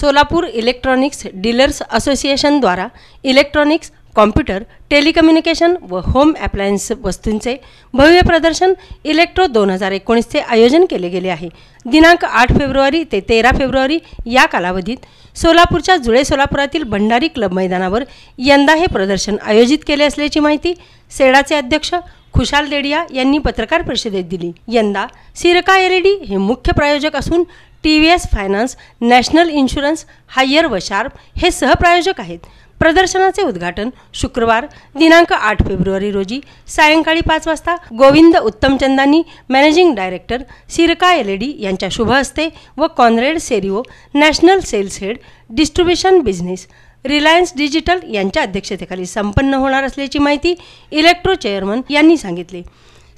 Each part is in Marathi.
सोलापूर इलेक्ट्रॉनिक्स डीलर्स असोसिएशनद्वारा इलेक्ट्रॉनिक्स कॉम्प्युटर टेलिकम्युनिकेशन व होम ॲप्लायन्स वस्तूंचे भव्य प्रदर्शन इलेक्ट्रो दोन हजार एकोणीसचे आयोजन केले गेले आहे. दिनांक आठ फेब्रुवारी ते तेरा फेब्रुवारी या कालावधीत सोलापूरच्या जुळे सोलापुरातील भंडारी क्लब मैदानावर यंदा हे प्रदर्शन आयोजित केले असल्याची माहिती सेडाचे अध्यक्ष खुशाल देडिया यांनी पत्रकार परिषदेत दिली. यंदा सिरका एल ई डी हे मुख्य प्रायोजक असून T V S finance national insurance Haier व शार्प हे सहप्रायोजक आहेत. प्रदर्शनाचे उद्घाटन शुक्रवार दिनांक आठ फेब्रुवारी रोजी सायंकाळी पाच वाजता गोविंद उत्तमचंदानी मॅनेजिंग डायरेक्टर सिरका एल ई डी यांच्या शुभ हस्ते व Conrad Serio national sales head distribution business Reliance digital यांच्या अध्यक्षतेखाली संपन्न होणार असल्याची माहिती इलेक्ट्रो चेअरमन यांनी सांगितले.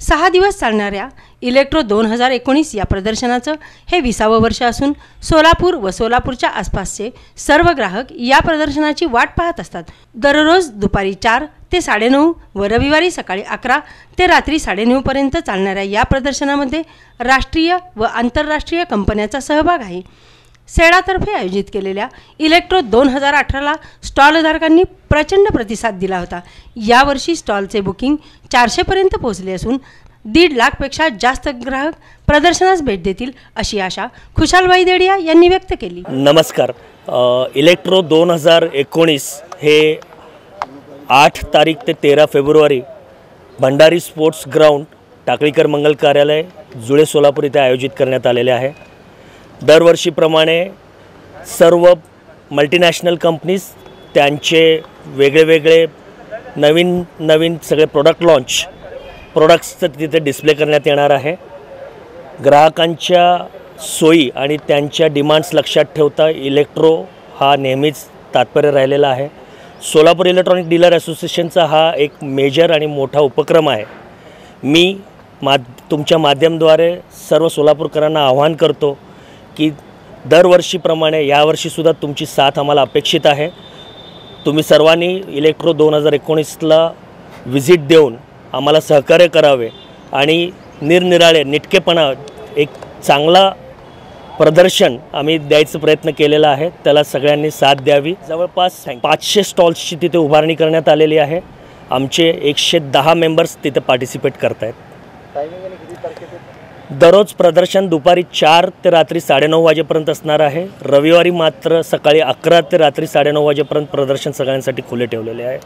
सहा दिवस चालणाऱ्या इलेक्ट्रो दोन हजार एकोणीस या प्रदर्शनाचं हे विसावं वर्ष असून सोलापूर व सोलापूरच्या आसपासचे सर्व ग्राहक या प्रदर्शनाची वाट पाहत असतात. दररोज दुपारी चार ते साडेनऊ व रविवारी सकाळी अकरा ते रात्री साडेनऊपर्यंत चालणाऱ्या या प्रदर्शनामध्ये राष्ट्रीय व आंतरराष्ट्रीय कंपन्याचा सहभाग आहे. सेडातर्फे आयोजित केलेल्या इलेक्ट्रो दोन हजार अठराला स्टॉलधारकांनी प्रचंड प्रतिसाद दिला होता. यावर्षी स्टॉलचे बुकिंग चारशेपर्यंत पोहोचले असून दीड लाखपेक्षा जास्त ग्राहक प्रदर्शनास भेट देतील अशी आशा खुशालबाई देडिया यांनी व्यक्त केली. नमस्कार. इलेक्ट्रो दोन हजार एकोणीस हे आठ तारीख ते तेरा फेब्रुवारी भंडारी स्पोर्ट्स ग्राउंड टाकळीकर मंगल कार्यालय जुळे सोलापूर इथे आयोजित करण्यात आलेले आहे. दरवर्षीप्रमाणे सर्व मल्टीनॅशनल कंपनीज त्यांचे वेगळे वेगळे नवीन नवीन सगळे प्रोडक्ट लॉन्च प्रोडक्ट्सचं तिथे डिस्प्ले करण्यात येणार आहे. ग्राहकांच्या सोयी आणि त्यांच्या डिमांड्स लक्षात ठेवता इलेक्ट्रो हा नेहमीच तात्पर्य राहिलेला आहे. सोलापूर इलेक्ट्रॉनिक डीलर असोसिएशनचा हा एक मेजर आणि मोठा उपक्रम आहे. मी मा तुमच्या माध्यमद्वारे सर्व सोलापूरकरांना आव्हान करतो की दरवर्षीप्रमाणे यावर्षीसुद्धा तुमची साथ आम्हाला अपेक्षित आहे. तुम्ही सर्वांनी इलेक्ट्रो दोन हजार एकोणीसला व्हिजिट देऊन आम्हाला सहकार्य करावे आणि निरनिराळे निटकेपणा एक चांगला प्रदर्शन आम्ही द्यायचा प्रयत्न केलेला आहे. त्याला सगळ्यांनी साथ द्यावी. जवळपास पाचशे स्टॉल्सची तिथे उभारणी करण्यात आलेली आहे. आमचे एकशे दहा मेंबर्स तिथे पार्टिसिपेट करत आहेत दररोज प्रदर्शन दुपारी चार ते रात्री साडेनऊ वाजेपर्यंत असणार आहे. रविवारी मात्र सकाळी अकरा ते रात्री साडेनऊ वाजेपर्यंत प्रदर्शन सगळ्यांसाठी खुले ठेवलेले आहे.